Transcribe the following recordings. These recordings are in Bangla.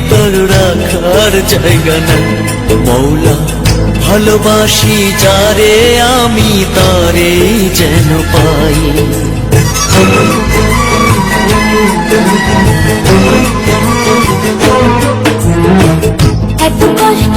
ভিতর রাখার জায়গা নাই মৌলা ভালোবাসি যারে আমি তারে যেন পাই এত কষ্ট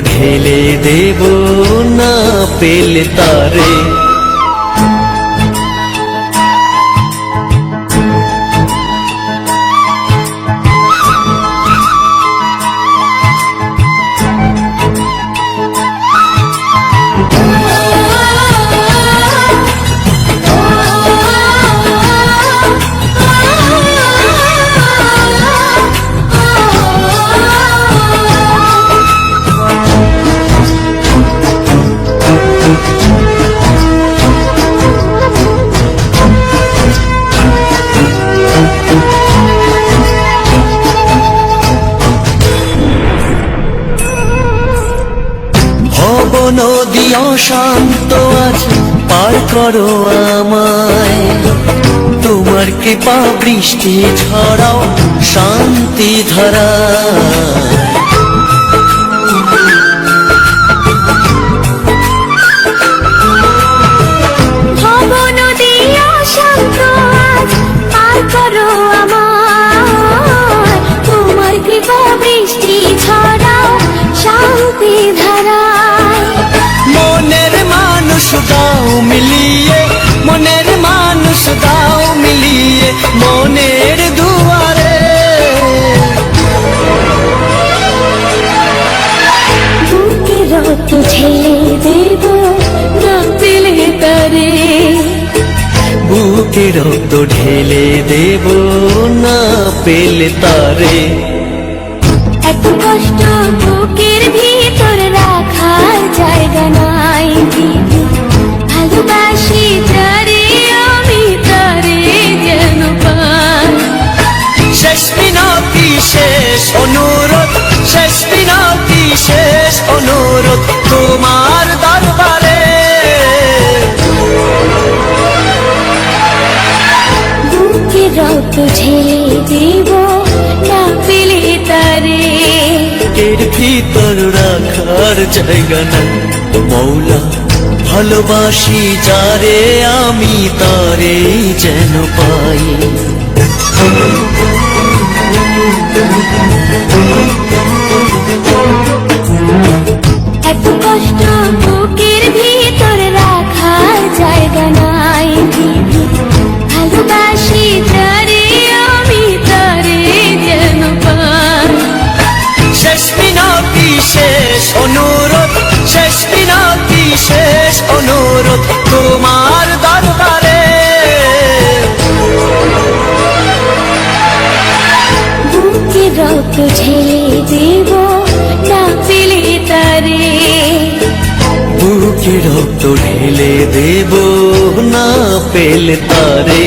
ঢেলে দেব না পেলে তারে। নদী অশান্ত আজ পার করো আমায়। তোমার কৃপা বৃষ্টি ঝরাও শান্তি ধারা। মনের দুয়ারে। বুকে রক্ত ঝেলে দেব না পেলে তারে। বুকে ঢেলে দেব না পেলে তারে। এত কষ্ট বুকের ভিতর রাখার জায়গা নাই রাখার জায়গা নাই। মৌলা ভালোবাসি যারে আমি তারে যেন পাই। এত অনুরোধ তোমার দরবারে বুকে রক্ত ঢেলে দেব না পেলে তারে। বুকে রক্ত ঢেলে দেব না পেলে তারে।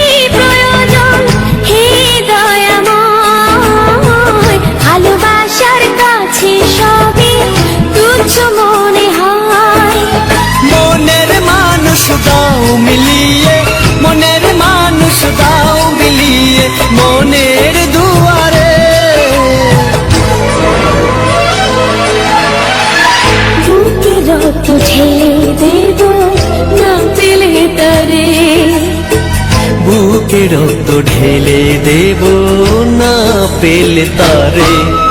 ঢেলে দেব না পেলে তারে।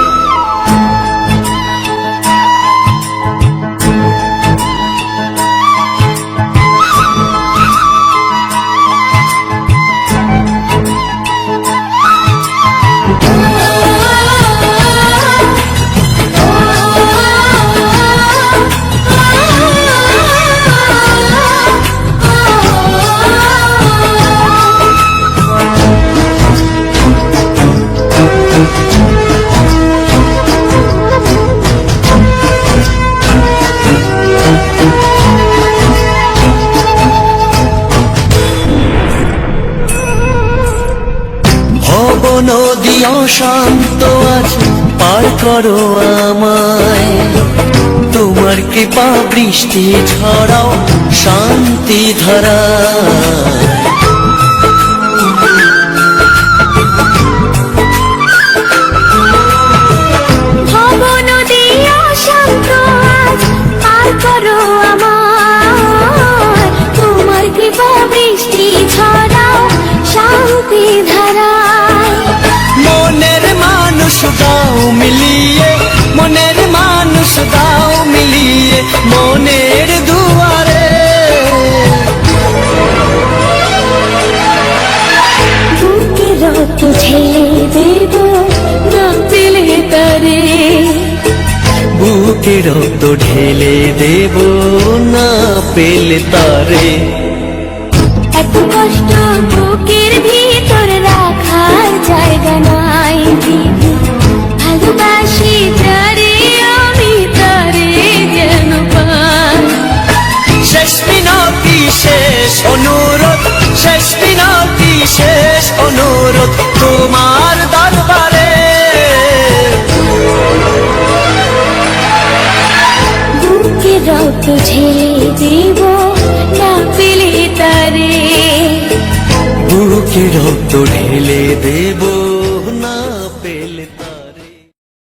করো আমায়। তোমার কৃপা বৃষ্টি ঝরাও শান্তি ধারা। পেলে তারে। এত কষ্ট বুকের ভিতর রাখার জায়গা নাই ভালোবাসি তারে আমি তারে যেন পাই। শেষ মিনতি শেষ অনুরোধ শেষ মিনতি শেষ অনুরোধ তোমার বুকে রক্ত ঢেলে দেব না পেলে তারে